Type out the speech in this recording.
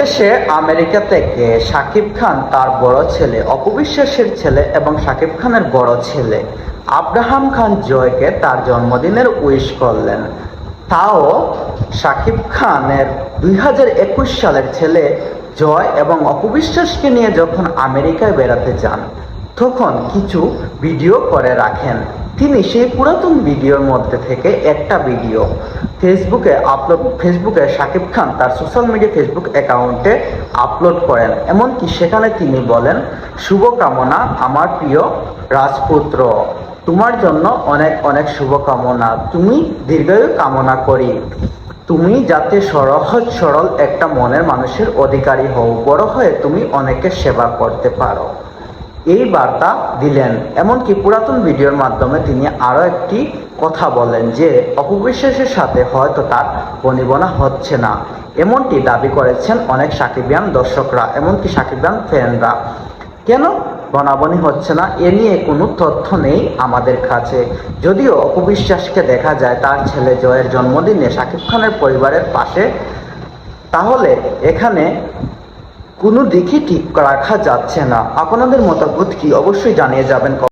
অবশেষে আমেরিকা থেকে শাকিব খান তার বড় ছেলে, অপবিশ্বাসের ছেলে এবং শাকিব খানের বড় ছেলে আব্রাহাম খান জয়কে তার জন্মদিনের উইশ করলেন। তাও শাকিব খানের দুই হাজার একুশ সালের ছেলে জয় এবং অপবিশ্বাসকে নিয়ে যখন আমেরিকায় বেড়াতে যান, তখন কিছু ভিডিও করে রাখেন। তিনি সেই পুরাতন ভিডিওর মধ্যে থেকে একটা ভিডিও ফেসবুকে আপলোড ফেসবুকে শাকিব খান তার সোশ্যাল মিডিয়া ফেসবুক অ্যাকাউন্টে আপলোড করেন। এমনকি সেখানে তিনি বলেন, শুভকামনা আমার প্রিয় রাজপুত্র। তোমার জন্য অনেক অনেক শুভকামনা। তুমি দীর্ঘায়ু কামনা করি। তুমি যাতে সহজ সরল একটা মনের মানুষের অধিকারী হও। বড় হয়ে তুমি অনেকের সেবা করতে পারো। এই বার্তা দিলেন। এমনকি পুরাতন ভিডিওর মাধ্যমে তিনি আরও একটি কথা বলেন যে, অপবিশ্বাসের সাথে হয়তো তার বনিবনা হচ্ছে না। এমনটি দাবি করেছেন অনেক সাকিবিয়ান দর্শকরা, এমনকি সাকিবিয়ান ফ্যানরা। কেন বনাবনি হচ্ছে না? এ নিয়ে কোনো তথ্য নেই আমাদের কাছে। যদিও অপবিশ্বাসকে দেখা যায় তার ছেলে জয়ের জন্মদিনে শাকিব খানের পরিবারের পাশে। তাহলে এখানে কোনো দিকে ঠিক রাখা যাচ্ছে না। আপনাদের মতামত কি? অবশ্যই জানিয়ে যাবেন